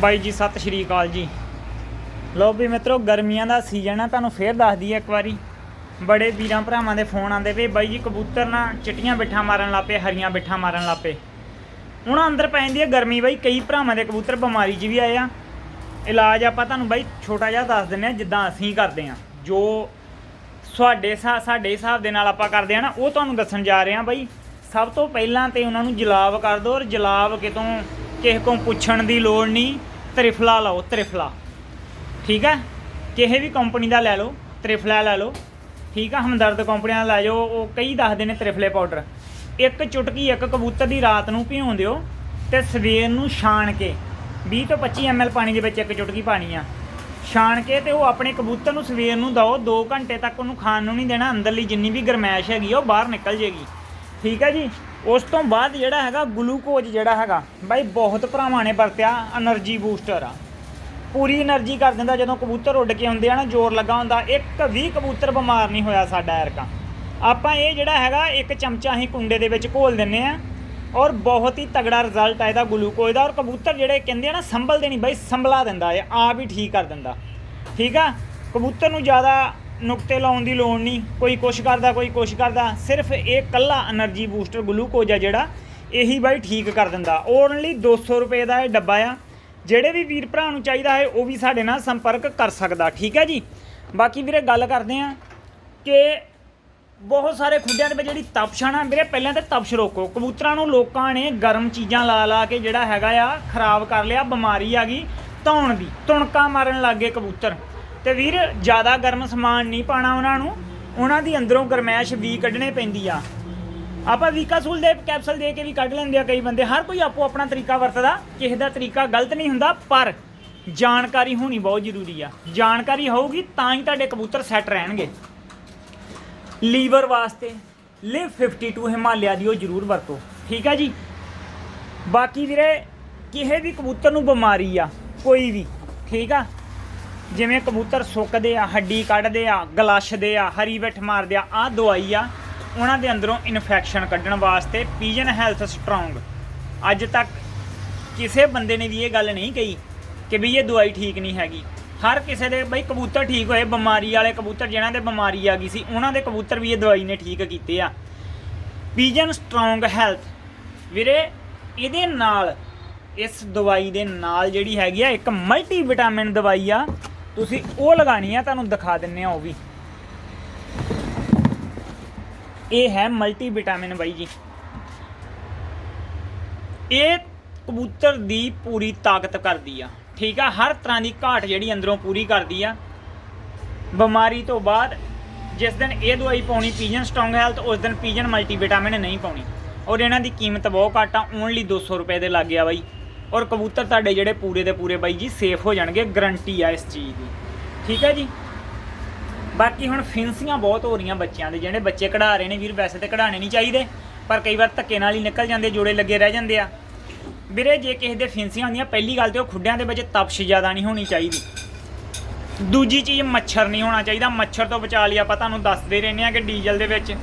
ਬਾਈ ਜੀ, ਸਤਿ ਸ਼੍ਰੀ ਅਕਾਲ ਜੀ। ਲੋ ਵੀ ਮਿੱਤਰੋ, ਗਰਮੀਆਂ ਦਾ ਸੀਜ਼ਨ ਆ, ਤੁਹਾਨੂੰ ਫੇਰ ਦੱਸ ਦਈਏ ਇੱਕ ਵਾਰੀ। ਬੜੇ ਵੀਰਾਂ ਭਰਾਵਾਂ ਦੇ ਫੋਨ ਆਉਂਦੇ ਵੀ ਬਾਈ ਜੀ, ਕਬੂਤਰ ਨਾ ਚਿੱਟੀਆਂ ਬਿੱਠਾਂ ਮਾਰਨ ਲੱਪੇ ਹਰੀਆਂ ਬਿੱਠਾਂ ਮਾਰਨ ਲੱਪੇ ਹੁਣ ਅੰਦਰ ਪੈ ਜਾਂਦੀ ਹੈ ਗਰਮੀ ਬਾਈ। ਕਈ ਭਰਾਵਾਂ ਦੇ ਕਬੂਤਰ ਬਿਮਾਰੀ 'ਚ ਵੀ ਆਏ ਆ। ਇਲਾਜ ਆਪਾਂ ਤੁਹਾਨੂੰ ਬਾਈ ਛੋਟਾ ਜਿਹਾ ਦੱਸ ਦਿੰਨੇ ਆ, ਜਿੱਦਾਂ ਅਸੀਂ ਕਰਦੇ ਆ। ਜੋ ਤੁਹਾਡੇ ਸਾ, ਸਾਡੇ ਹਿਸਾਬ ਦੇ ਨਾਲ ਆਪਾਂ ਕਰਦੇ ਆ ਨਾ, ਉਹ ਤੁਹਾਨੂੰ ਦੱਸਣ ਜਾ ਰਹੇ ਆ ਬਾਈ। ਸਭ ਤੋਂ ਪਹਿਲਾਂ ਤੇ ਉਹਨਾਂ ਨੂੰ ਜਲਾਬ ਕਰ ਦਿਓ ਔਰ ਜਲਾਬ ਕਿਤੋਂ ਕਿਸੇ ਕੋਲ ਪੁੱਛਣ ਦੀ ਲੋੜ ਨਹੀਂ, ਤ੍ਰਿਫਲਾ ਲਓ, ਤ੍ਰਿਫਲਾ। ਠੀਕ ਹੈ? ਕਿਸੇ ਵੀ ਕੰਪਨੀ ਦਾ ਲੈ ਲਓ, ਤ੍ਰਿਫਲਾ ਲੈ ਲਓ। ਠੀਕ ਆ, ਹਮਦਰਦ ਕੰਪਨੀਆਂ ਦਾ ਲੈ ਜਾਓ, ਉਹ ਕਈ ਦੱਸਦੇ ਨੇ ਤ੍ਰਿਫਲੇ ਪਾਊਡਰ ਇੱਕ ਚੁਟਕੀ, ਇੱਕ ਕਬੂਤਰ ਦੀ ਰਾਤ ਨੂੰ ਭਿਉਂ ਦਿਓ ਤੇ ਸਵੇਰ ਨੂੰ ਛਾਣ ਕੇ 20 ਤੋਂ 25 ml ਪਾਣੀ ਦੇ ਵਿੱਚ ਇੱਕ ਚੁਟਕੀ ਪਾਣੀ ਆ। ਛਾਣ ਕੇ ਤੇ ਉਹ ਆਪਣੇ ਕਬੂਤਰ ਨੂੰ ਸਵੇਰ ਨੂੰ ਦਓ 2 ਘੰਟੇ ਤੱਕ ਉਹਨੂੰ ਖਾਣ ਨੂੰ ਨਹੀਂ ਦੇਣਾ, ਅੰਦਰਲੀ ਜਿੰਨੀ ਵੀ ਗਰਮੈਸ਼ ਹੈਗੀ ਉਹ ਬਾਹਰ ਨਿਕਲ ਜੇਗੀ। ਠੀਕ ਹੈ ਜੀ? ਉਸ ਤੋਂ ਬਾਅਦ ਜਿਹੜਾ ਹੈਗਾ ਗਲੂਕੋਜ਼ ਜਿਹੜਾ ਹੈਗਾ, ਬਾਈ ਬਹੁਤ ਭਰਾਵਾਂ ਨੇ ਵਰਤਿਆ એનર્ਜੀ ਬੂਸਟਰ ਆ ਪੂਰੀ એનર્ਜੀ ਕਰ ਦਿੰਦਾ, ਜਦੋਂ ਕਬੂਤਰ ਉੱਡ ਕੇ ਹੁੰਦੇ ਆ ਨਾ, ਜ਼ੋਰ ਲੱਗਾ ਹੁੰਦਾ, ਇੱਕ ਵੀ ਕਬੂਤਰ ਬਿਮਾਰ ਨਹੀਂ ਹੋਇਆ ਸਾਡਾ ਐਰਕਾ। ਆਪਾਂ ਇਹ ਜਿਹੜਾ ਹੈਗਾ, ਇੱਕ ਚਮਚਾ ਹੀ ਕੁੰਡੇ ਦੇ ਵਿੱਚ ਘੋਲ ਦਿੰਨੇ ਆ, ਔਰ ਬਹੁਤ ਹੀ ਤਗੜਾ ਰਿਜ਼ਲਟ ਆ ਇਹਦਾ ਗਲੂਕੋਜ਼ ਦਾ, ਔਰ ਕਬੂਤਰ ਜਿਹੜੇ ਕਹਿੰਦੇ ਆ ਨਾ, ਸੰਭਲਦੇ ਨਹੀਂ, ਬਾਈ ਸੰਭਲਾ ਦਿੰਦਾ, ਇਹ ਆਪ ਹੀ ਠੀਕ ਕਰ ਦਿੰਦਾ। ਠੀਕ ਆ? ਕਬੂਤਰ ਨੂੰ ਜ਼ਿਆਦਾ ਨੁਕਤੇ ਲਾਉਣ ਦੀ ਲੋੜ ਨਹੀਂ, ਕੋਈ ਕੁਛ ਕਰਦਾ, ਕੋਈ ਕੁਛ ਕਰਦਾ, ਸਿਰਫ ਇਹ ਕੱਲਾ એનર્ਜੀ ਬੂਸਟਰ ਗਲੂਕੋਜ਼ ਆ ਜਿਹੜਾ, ਇਹੀ ਬਾਈ ਠੀਕ ਕਰ ਦਿੰਦਾ। ਓਨਲੀ 200 ਰੁਪਏ ਦਾ ਇਹ ਡੱਬਾ ਆ। ਜਿਹੜੇ ਵੀ ਵੀਰ ਭਰਾ ਨੂੰ ਚਾਹੀਦਾ ਹੈ, ਉਹ ਵੀ ਸਾਡੇ ਨਾਲ ਸੰਪਰਕ ਕਰ ਸਕਦਾ, ਠੀਕ ਹੈ ਜੀ? ਬਾਕੀ ਵੀਰੇ ਗੱਲ ਕਰਦੇ ਆ ਕਿ ਬਹੁਤ ਸਾਰੇ ਖੁੱਡਿਆਂ ਦੇ ਵਿੱਚ ਜਿਹੜੀ ਤਪਸ਼ਾਂ ਨਾ, ਵੀਰੇ ਪਹਿਲਾਂ ਤਾਂ ਤਪਸ਼ ਰੋਕੋ। ਕਬੂਤਰਾਂ ਨੂੰ ਲੋਕਾਂ ਨੇ ਗਰਮ ਚੀਜ਼ਾਂ ਲਾ ਲਾ ਕੇ ਜਿਹੜਾ ਹੈਗਾ ਆ, ਖਰਾਬ ਕਰ ਲਿਆ, ਬਿਮਾਰੀ ਆ ਗਈ, ਧੌਣ ਦੀ ਤੁਣਕਾ ਮਾਰਨ ਲੱਗੇ ਕਬੂਤਰ। ਤੇ ਵੀਰ, ਜ਼ਿਆਦਾ ਗਰਮ ਸਮਾਨ ਨਹੀਂ ਪਾਣਾ ਉਹਨਾਂ ਨੂੰ। ਉਹਨਾਂ ਦੀ ਅੰਦਰੋਂ ਗਰਮੈਸ਼ ਵੀ ਕੱਢਣੇ ਪੈਂਦੀ ਆ। ਆਪਾਂ ਵੀਕਾਸੂਲ ਦੇ ਕੈਪਸੂਲ ਦੇ ਕੇ ਵੀ ਕੱਢ ਲੈਂਦੇ ਆ ਕਈ ਬੰਦੇ। ਹਰ ਕੋਈ ਆਪੋ ਆਪਣਾ ਤਰੀਕਾ ਵਰਤਦਾ। ਕਿਸੇ ਦਾ ਤਰੀਕਾ ਗਲਤ ਨਹੀਂ ਹੁੰਦਾ, ਪਰ ਜਾਣਕਾਰੀ ਹੋਣੀ ਬਹੁਤ ਜ਼ਰੂਰੀ ਆ। ਜਾਣਕਾਰੀ ਹੋਊਗੀ ਤਾਂ ਹੀ ਤੁਹਾਡੇ ਕਬੂਤਰ ਸੈੱਟ ਰਹਿਣਗੇ। ਲੀਵਰ ਵਾਸਤੇ ਲਿਵ 52 ਹਿਮਾਲਿਆ ਦੀ ਉਹ ਜ਼ਰੂਰ ਵਰਤੋ। ਠੀਕ ਆ ਜੀ? ਬਾਕੀ ਵੀਰੇ, ਕਿਸੇ ਵੀ ਕਬੂਤਰ ਨੂੰ ਬਿਮਾਰੀ ਆ, ਕੋਈ ਵੀ। ਠੀਕ ਆ? ਜਿਵੇਂ ਕਬੂਤਰ ਸੁੱਕਦੇ ਆ, ਹੱਡੀ ਕੱਢਦੇ ਆ ਗਲਸ਼ਦੇ ਆ, ਹਰੀ ਵਿੱਠ ਮਾਰਦੇ ਆ ਆ ਦਵਾਈ ਆ, ਉਹਨਾਂ ਦੇ ਅੰਦਰੋਂ ਇਨਫੈਕਸ਼ਨ ਕੱਢਣ ਵਾਸਤੇ ਪੀਜਨ ਹੈਲਥ ਸਟਰੋਂਗ ਅੱਜ ਤੱਕ ਕਿਸੇ ਬੰਦੇ ਨੇ ਵੀ ਇਹ ਗੱਲ ਨਹੀਂ ਕਹੀ ਕਿ ਵੀ ਇਹ ਦਵਾਈ ਠੀਕ ਨਹੀਂ ਹੈਗੀ। ਹਰ ਕਿਸੇ ਦੇ ਬਈ ਕਬੂਤਰ ਠੀਕ ਹੋਏ, ਬਿਮਾਰੀ ਵਾਲੇ ਕਬੂਤਰ ਜਿਨ੍ਹਾਂ ਦੇ ਬਿਮਾਰੀ ਆ ਗਈ ਸੀ, ਉਹਨਾਂ ਦੇ ਕਬੂਤਰ ਵੀ ਇਹ ਦਵਾਈ ਨੇ ਠੀਕ ਕੀਤੇ ਆ। ਪੀਜਨ ਸਟਰੋਂਗ ਹੈਲਥ ਵੀਰੇ, ਇਹਦੇ ਨਾਲ, ਇਸ ਦਵਾਈ ਦੇ ਨਾਲ ਜਿਹੜੀ ਹੈਗੀ ਆ, ਇੱਕ ਮਲਟੀ ਵਿਟਾਮਿਨ ਦਵਾਈ ਆ ਤੁਸੀਂ ਉਹ ਲਗਾਣੀ ਆ, ਤੁਹਾਨੂੰ ਦਿਖਾ ਦਿੰਨੇ ਆ ਉਹ ਵੀ। ਇਹ ਹੈ ਮਲਟੀ ਵਿਟਾਮਿਨ ਬਾਈ ਜੀ। ਇਹ ਕਬੂਤਰ ਦੀ ਪੂਰੀ ਤਾਕਤ ਕਰਦੀ ਆ, ਠੀਕ ਆ? ਹਰ ਤਰ੍ਹਾਂ ਦੀ ਘਾਟ ਜਿਹੜੀ ਅੰਦਰੋਂ ਪੂਰੀ ਕਰਦੀ ਆ। ਬਿਮਾਰੀ ਤੋਂ ਬਾਅਦ ਜਿਸ ਦਿਨ ਇਹ ਦਵਾਈ ਪਾਉਣੀ ਪੀਜਨ ਸਟਰੋਂਗ ਹੈਲਥ, ਉਸ ਦਿਨ ਪੀਜਨ ਮਲਟੀ ਵਿਟਾਮਿਨ ਨਹੀਂ ਪਾਉਣੀ। ਔਰ ਇਹਨਾਂ ਦੀ ਕੀਮਤ ਬਹੁਤ ਘੱਟ ਆ, ਓਨਲੀ 200 ਰੁਪਏ ਦੇ ਲੱਗ ਗਿਆ ਬਾਈ। ਔਰ ਕਬੂਤਰ ਤੁਹਾਡੇ ਜਿਹੜੇ ਪੂਰੇ ਦੇ ਪੂਰੇ ਬਾਈ ਜੀ ਸੇਫ ਹੋ ਜਾਣਗੇ ਗਰੰਟੀ ਆ ਇਸ ਚੀਜ਼ ਦੀ। ਠੀਕ ਹੈ ਜੀ? ਬਾਕੀ ਹੁਣ ਫਿੰਸੀਆਂ ਬਹੁਤ ਹੋ ਰਹੀਆਂ ਬੱਚਿਆਂ ਦੇ, ਜਿਹੜੇ ਬੱਚੇ ਕਢਾ ਰਹੇ ਨੇ ਵੀਰ, ਵੈਸੇ ਤੇ ਕਢਾਣੇ ਨਹੀਂ ਚਾਹੀਦੇ, ਪਰ ਕਈ ਵਾਰ ਧੱਕੇ ਨਾਲ ਹੀ ਨਿਕਲ ਜਾਂਦੇ, ਜੋੜੇ ਲੱਗੇ ਰਹਿ ਜਾਂਦੇ ਆ। ਵੀਰੇ, ਜੇ ਕਿਸੇ ਦੇ ਫਿੰਸੀਆਂ ਹੁੰਦੀਆਂ, ਪਹਿਲੀ ਗੱਲ ਤੇ ਉਹ ਖੁੱਡਿਆਂ ਦੇ ਵਿੱਚ ਤਪਸ਼ ਜ਼ਿਆਦਾ ਨਹੀਂ ਹੋਣੀ ਚਾਹੀਦੀ। ਦੂਜੀ ਚੀਜ਼, ਮੱਛਰ ਨਹੀਂ ਹੋਣਾ ਚਾਹੀਦਾ। ਮੱਛਰ ਤੋਂ ਬਚਾ ਲਈ ਆਪਾਂ ਤੁਹਾਨੂੰ ਦੱਸਦੇ ਰਹਿੰਦੇ ਆ ਕਿ ਡੀਜ਼ਲ ਦੇ ਵਿੱਚ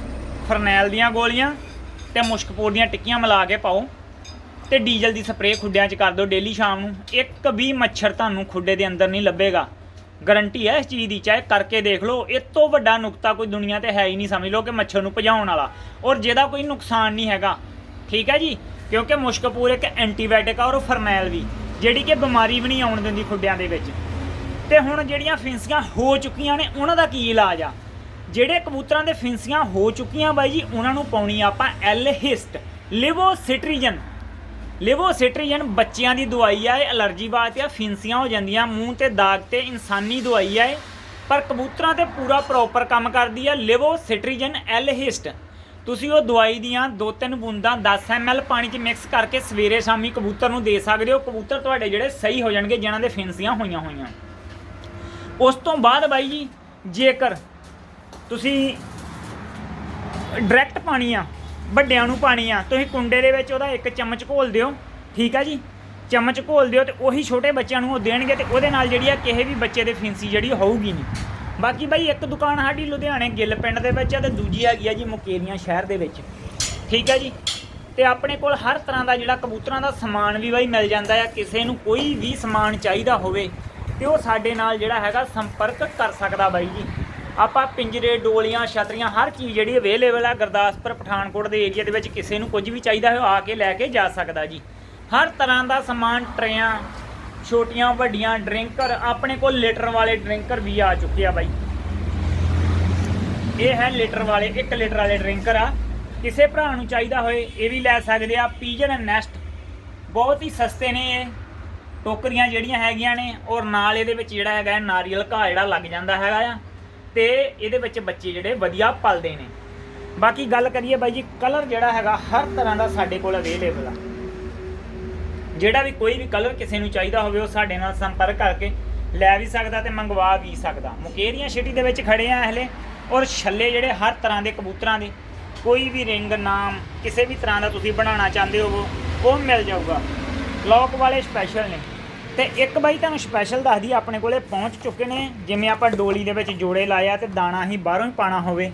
ਫਰਨੈਲ ਦੀਆਂ ਗੋਲੀਆਂ ਤੇ ਮੁਸ਼ਕਪੂਰ ਦੀਆਂ ਟਿੱਕੀਆਂ ਮਿਲਾ ਕੇ ਪਾਓ। ਤੇ ਡੀਜ਼ਲ ਦੀ ਸਪਰੇਅ ਖੁੱਡਿਆਂ 'ਚ ਕਰ ਦਿਓ ਡੇਲੀ ਸ਼ਾਮ ਨੂੰ। ਇੱਕ ਵੀ ਮੱਛਰ ਤੁਹਾਨੂੰ ਖੁੱਡੇ ਦੇ ਅੰਦਰ ਨਹੀਂ ਲੱਭੇਗਾ। ਗਾਰੰਟੀ ਹੈ ਇਸ ਚੀਜ਼ ਦੀ, ਚਾਹੇ ਕਰਕੇ ਦੇਖ ਲਓ, ਇਹ ਤੋਂ ਵੱਡਾ ਨੁਕਤਾ ਕੋਈ ਦੁਨੀਆ ਤੇ ਹੈ ਹੀ ਨਹੀਂ, ਸਮਝ ਲਓ ਕਿ ਮੱਛਰ ਨੂੰ ਭਜਾਉਣ ਵਾਲਾ। ਔਰ ਜਿਹਦਾ ਕੋਈ ਨੁਕਸਾਨ ਨਹੀਂ ਹੈਗਾ, ਠੀਕ ਹੈ ਜੀ? ਕਿਉਂਕਿ ਮੁਸ਼ਕਪੂਰ ਇੱਕ ਐਂਟੀਬਾਇਓਟਿਕ ਆ ਔਰ ਉਹ ਫਰਨੈਲ ਵੀ, ਜਿਹੜੀ ਕਿ ਬਿਮਾਰੀ ਵੀ ਨਹੀਂ ਆਉਣ ਦਿੰਦੀ ਖੁੱਡਿਆਂ ਦੇ ਵਿੱਚ। ਤੇ ਹੁਣ ਜਿਹੜੀਆਂ ਫਿੰਸੀਆਂ ਹੋ ਚੁੱਕੀਆਂ ਨੇ, ਉਹਨਾਂ ਦਾ ਕੀ ਇਲਾਜ ਆ? ਜਿਹੜੇ ਕਬੂਤਰਾਂ ਦੇ ਫਿੰਸੀਆਂ ਹੋ ਚੁੱਕੀਆਂ ਬਾਈ ਜੀ, ਉਹਨਾਂ ਨੂੰ ਪਾਉਣੀ ਆਪਾਂ ਐਲ ਹਿਸਟ ਲਿਵੋ ਲਿਵੋਸਿਟਰੀਜਨ। ਲਿਵੋਸਿਟਰੀਜਨ ਬੱਚਿਆਂ ਦੀ ਦਵਾਈ ਆ, ਇਹ ਅਲਰਜੀ ਵਾਸਤੇ ਆ, ਫਿੰਸੀਆਂ ਹੋ ਜਾਂਦੀਆਂ, ਮੂੰਹ ਤੇ ਦਾਗ ਤੇ ਇਨਸਾਨੀ ਦਵਾਈ ਆ ਇਹ। ਪਰ ਕਬੂਤਰਾਂ ਤੇ ਪੂਰਾ ਪ੍ਰੋਪਰ ਕੰਮ ਕਰਦੀ ਆ ਲਿਵੋਸਿਟਰੀਜਨ ਐਲ ਹਿਸਟ ਤੁਸੀਂ ਉਹ ਦਵਾਈ ਦੀਆਂ ਦੋ ਤਿੰਨ ਬੂੰਦਾਂ 10 ml ਪਾਣੀ 'ਚ ਮਿਕਸ ਕਰਕੇ ਸਵੇਰੇ ਸ਼ਾਮੀ ਕਬੂਤਰ ਨੂੰ ਦੇ ਸਕਦੇ ਹੋ। ਕਬੂਤਰ ਤੁਹਾਡੇ ਜਿਹੜੇ ਸਹੀ ਹੋ ਜਾਣਗੇ, ਜਿਨ੍ਹਾਂ ਦੇ ਫਿੰਸੀਆਂ ਹੋਈਆਂ ਹੋਈਆਂ। ਉਸ ਤੋਂ ਬਾਅਦ ਬਾਈ ਜੀ, ਜੇਕਰ ਤੁਸੀਂ ਡਾਇਰੈਕਟ ਪਾਣੀ ਆ ਵੱਡਿਆਂ ਨੂੰ ਪਾਣੀ ਆ, ਤੁਸੀਂ ਕੁੰਡੇ ਦੇ ਵਿੱਚ ਉਹਦਾ ਇੱਕ ਚਮਚ ਘੋਲ ਦਿਓ, ਠੀਕ ਆ ਜੀ? ਚਮਚ ਘੋਲ ਦਿਓ ਤੇ ਉਹੀ ਛੋਟੇ ਬੱਚਿਆਂ ਨੂੰ ਉਹ ਦੇਣਗੇ ਤੇ ਉਹਦੇ ਨਾਲ ਜਿਹੜੀ ਆ ਕਿਸੇ ਵੀ ਬੱਚੇ ਦੇ ਫਿੰਸੀ ਜਿਹੜੀ ਹੋਊਗੀ ਨਹੀਂ। ਬਾਕੀ ਬਾਈ ਇੱਕ ਦੁਕਾਨ ਸਾਡੀ ਲੁਧਿਆਣੇ, ਗਿੱਲ ਪਿੰਡ ਦੇ ਵਿੱਚ ਆ ਤੇ ਦੂਜੀ ਹੈਗੀ ਆ ਜੀ ਮੁਕੇਰੀਆਂ ਸ਼ਹਿਰ ਦੇ ਵਿੱਚ, ਠੀਕ ਆ ਜੀ? ਤੇ ਆਪਣੇ ਕੋਲ ਹਰ ਤਰ੍ਹਾਂ ਦਾ ਜਿਹੜਾ ਕਬੂਤਰਾਂ ਦਾ ਸਮਾਨ ਵੀ ਬਾਈ ਮਿਲ ਜਾਂਦਾ ਆ, ਕਿਸੇ ਨੂੰ ਕੋਈ ਵੀ ਸਮਾਨ ਚਾਹੀਦਾ ਹੋਵੇ ਤੇ ਉਹ ਸਾਡੇ ਨਾਲ ਜਿਹੜਾ ਹੈਗਾ ਸੰਪਰਕ ਕਰ ਸਕਦਾ ਬਾਈ ਜੀ। ਆਪਾਂ ਪਿੰਜਰੇ, ਡੋਲੀਆਂ, ਛਤਰੀਆਂ, ਹਰ ਚੀਜ਼ ਜਿਹੜੀ ਅਵੇਲੇਬਲ ਆ ਗੁਰਦਾਸਪੁਰ, ਪਠਾਨਕੋਟ ਦੇ ਏਰੀਆ ਦੇ ਵਿੱਚ ਕਿਸੇ ਨੂੰ ਕੁਝ ਵੀ ਚਾਹੀਦਾ ਹੈ ਆ ਕੇ ਲੈ ਕੇ ਜਾ ਸਕਦਾ ਜੀ। ਹਰ ਤਰ੍ਹਾਂ ਦਾ ਸਮਾਨ, ਟਰੇਆਂ, ਛੋਟੀਆਂ, ਵੱਡੀਆਂ, ਡਰਿੰਕਰ, ਆਪਣੇ ਕੋਲ ਲੀਟਰ ਵਾਲੇ ਡਰਿੰਕਰ ਵੀ ਆ ਚੁੱਕੇ ਆ ਬਾਈ। ਇਹ ਹੈ ਲੀਟਰ ਵਾਲੇ 1 ਲੀਟਰ ਵਾਲੇ ਡਰਿੰਕਰ ਆ। ਕਿਸੇ ਭਰਾ ਨੂੰ ਚਾਹੀਦਾ ਹੋਏ, ਇਹ ਵੀ ਲੈ ਸਕਦੇ ਆ। ਪੀਜਨ ਨੈਸਟ ਬਹੁਤ ਹੀ ਸਸਤੇ ਨੇ ਇਹ। ਟੋਕਰੀਆਂ ਜਿਹੜੀਆਂ ਹੈਗੀਆਂ ਨੇ, ਔਰ ਨਾਲ ਇਹਦੇ ਵਿੱਚ ਜਿਹੜਾ ਹੈਗਾ ਨਾਰੀਅਲ ਘਾਹ ਜਿਹੜਾ ਲੱਗ ਜਾਂਦਾ ਹੈਗਾ ਆ। ਤੇ ਇਹਦੇ ਵਿੱਚ ਬੱਚੇ ਜਿਹੜੇ ਵਧੀਆ ਪਲਦੇ ਨੇ। ਬਾਕੀ ਗੱਲ ਕਰੀਏ ਬਾਈ ਜੀ ਕਲਰ ਜਿਹੜਾ ਹੈਗਾ ਹਰ ਤਰ੍ਹਾਂ ਦਾ ਸਾਡੇ ਕੋਲ ਅਵੇਲੇਬਲ ਆ। ਜਿਹੜਾ ਵੀ ਕੋਈ ਵੀ ਕਲਰ ਕਿਸੇ ਨੂੰ ਚਾਹੀਦਾ ਹੋਵੇ, ਉਹ ਸਾਡੇ ਨਾਲ ਸੰਪਰਕ ਕਰਕੇ ਲੈ ਵੀ ਸਕਦਾ ਤੇ ਮੰਗਵਾ ਵੀ ਸਕਦਾ। ਮੁਕੇਰੀਆਂ ਸਿਟੀ ਦੇ ਵਿੱਚ ਖੜੇ ਆ ਹਲੇ, ਔਰ ਛੱਲੇ ਜਿਹੜੇ ਹਰ ਤਰ੍ਹਾਂ ਦੇ ਕਬੂਤਰਾਂ ਦੇ, ਕੋਈ ਵੀ ਰਿੰਗ, ਨਾਮ, ਕਿਸੇ ਵੀ ਤਰ੍ਹਾਂ ਦਾ ਤੁਸੀਂ ਬਣਾਉਣਾ ਚਾਹੁੰਦੇ ਹੋ ਉਹ ਮਿਲ ਜਾਊਗਾ। ਲੌਕ ਵਾਲੇ ਸਪੈਸ਼ਲ ਨੇ। ਤੇ ਇੱਕ ਬਾਈ ਤੁਹਾਨੂੰ ਸਪੈਸ਼ਲ ਦੱਸਦੀ ਆਪਣੇ ਕੋਲੇ ਪਹੁੰਚ ਚੁੱਕੇ ਨੇ। ਜਿਵੇਂ ਆਪਾਂ ਡੋਲੀ ਦੇ ਵਿੱਚ ਜੋੜੇ ਲਾਇਆ ਤੇ ਦਾਣਾ ਹੀ ਬਾਹਰੋਂ ਹੀ ਪਾਣਾ ਹੋਵੇ।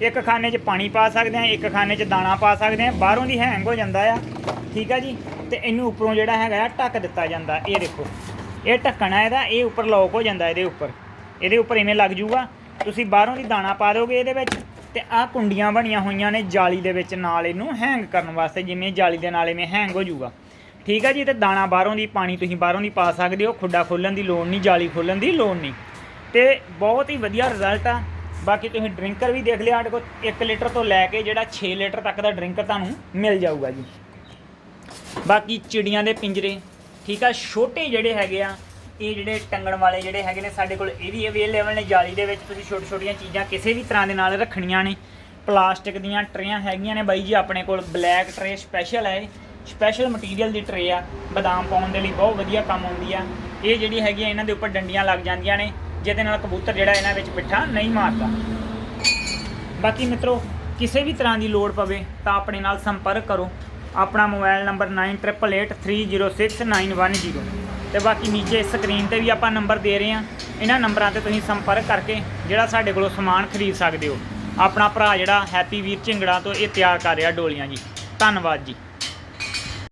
ਇੱਕ ਖਾਨੇ 'ਚ ਪਾਣੀ ਪਾ ਸਕਦੇ ਆ ਇੱਕ ਖਾਨੇ 'ਚ ਦਾਣਾ ਪਾ ਸਕਦੇ ਆ ਬਾਹਰੋਂ ਦੀ ਹੈਂਗ ਹੋ ਜਾਂਦਾ ਆ। ਠੀਕ ਆ ਜੀ? ਤੇ ਇਹਨੂੰ ਉੱਪਰੋਂ ਜਿਹੜਾ ਹੈਗਾ ਆ, ਢੱਕ ਦਿੱਤਾ ਜਾਂਦਾ। ਇਹ ਦੇਖੋ, ਇਹ ਢੱਕਣਾ ਇਹਦਾ, ਇਹ ਉੱਪਰ ਲੌਕ ਹੋ ਜਾਂਦਾ ਇਹਦੇ ਉੱਪਰ। ਇਹਦੇ ਉੱਪਰ ਇਵੇਂ ਲੱਗ ਜੂਗਾ। ਤੁਸੀਂ ਬਾਹਰੋਂ ਦੀ ਦਾਣਾ ਪਾ ਦੋਗੇ ਇਹਦੇ ਵਿੱਚ, ਤੇ ਆਹ ਕੁੰਡੀਆਂ ਬਣੀਆਂ ਹੋਈਆਂ ਨੇ ਜਾਲੀ ਦੇ ਵਿੱਚ ਨਾਲ ਇਹਨੂੰ ਹੈਂਗ ਕਰਨ ਵਾਸਤੇ। ਜਿਵੇਂ ਜਾਲੀ ਦੇ ਨਾਲ ਇਵੇਂ ਹੈਂਗ ਹੋ ਜੂਗਾ। ਠੀਕ ਆ ਜੀ, ਤੇ ਦਾਣਾ ਬਾਹਰੋਂ ਦੀ ਪਾਣੀ ਤੁਸੀਂ ਬਾਹਰੋਂ ਦੀ ਪਾ ਸਕਦੇ ਹੋ, ਖੁੱਡਾ ਖੋਲਣ ਦੀ ਲੋੜ ਨਹੀਂ, ਜਾਲੀ ਖੋਲਣ ਦੀ ਲੋੜ ਨਹੀਂ। ਤੇ ਬਹੁਤ ਹੀ ਵਧੀਆ ਰਿਜ਼ਲਟ ਆ। ਬਾਕੀ ਤੁਸੀਂ ਡਰਿੰਕਰ ਵੀ ਦੇਖ ਲਿਆ, ਸਾਡੇ ਕੋਲ 1 ਲੀਟਰ ਤੋਂ ਲੈ ਕੇ ਜਿਹੜਾ 6 ਲੀਟਰ ਤੱਕ ਦਾ ਡਰਿੰਕਰ ਤੁਹਾਨੂੰ ਮਿਲ ਜਾਊਗਾ ਜੀ। ਬਾਕੀ ਚਿੜੀਆਂ ਦੇ ਪਿੰਜਰੇ, ਠੀਕ ਆ, ਛੋਟੇ ਜਿਹੜੇ ਹੈਗੇ ਆ, ਇਹ ਜਿਹੜੇ ਟੰਗਣ ਵਾਲੇ ਜਿਹੜੇ ਹੈਗੇ ਨੇ, ਸਾਡੇ ਕੋਲ ਇਹ ਵੀ ਅਵੇਲੇਬਲ ਨੇ ਜਾਲੀ ਦੇ ਵਿੱਚ। ਤੁਸੀਂ ਛੋਟੀ ਛੋਟੀਆਂ ਚੀਜ਼ਾਂ ਕਿਸੇ ਵੀ ਤਰ੍ਹਾਂ ਦੇ ਨਾਲ ਰੱਖਣੀਆਂ ਨੇ। ਪਲਾਸਟਿਕ ਦੀਆਂ ਟਰੇਆਂ ਹੈਗੀਆਂ ਨੇ ਬਾਈ ਜੀ, ਆਪਣੇ ਕੋਲ ਬਲੈਕ ਟਰੇ ਸਪੈਸ਼ਲ ਹੈ ਸਪੈਸ਼ਲ ਮਟੀਰੀਅਲ ਦੀ ਟਰੇ ਆ, ਬਦਾਮ ਪਾਉਣ ਦੇ ਲਈ ਬਹੁਤ ਵਧੀਆ ਕੰਮ ਆਉਂਦੀ ਆ। ਇਹ ਜਿਹੜੀ ਹੈਗੀ ਆ, ਇਹਨਾਂ ਦੇ ਉੱਪਰ ਡੰਡੀਆਂ ਲੱਗ ਜਾਂਦੀਆਂ ਨੇ, ਜਿਹਦੇ ਨਾਲ ਕਬੂਤਰ ਜਿਹੜਾ ਇਹਨਾਂ ਵਿੱਚ ਪਿੱਠਾ ਨਹੀਂ ਮਾਰਦਾ। ਬਾਕੀ ਮਿੱਤਰੋ, ਕਿਸੇ ਵੀ ਤਰ੍ਹਾਂ ਦੀ ਲੋੜ ਪਵੇ ਤਾਂ ਆਪਣੇ ਨਾਲ ਸੰਪਰਕ ਕਰੋ। ਆਪਣਾ ਮੋਬਾਈਲ ਨੰਬਰ 9888306910 ਤੇ ਬਾਕੀ ਨੀਚੇ ਸਕਰੀਨ ਤੇ ਵੀ ਆਪਾਂ ਨੰਬਰ ਦੇ ਰਹੇ ਹਾਂ। ਇਹਨਾਂ ਨੰਬਰਾਂ ਤੇ ਤੁਸੀਂ ਸੰਪਰਕ ਕਰਕੇ ਜਿਹੜਾ ਸਾਡੇ ਕੋਲੋਂ ਸਮਾਨ ਖਰੀਦ ਸਕਦੇ ਹੋ। ਆਪਣਾ ਭਰਾ ਜਿਹੜਾ ਹੈਪੀ ਵੀਰ ਝਿੰਗੜਾ ਤੋਂ ਇਹ ਤਿਆਰ ਕਰ ਰਿਹਾ ਡੋਲੀਆਂ ਜੀ। ਧੰਨਵਾਦ ਜੀ।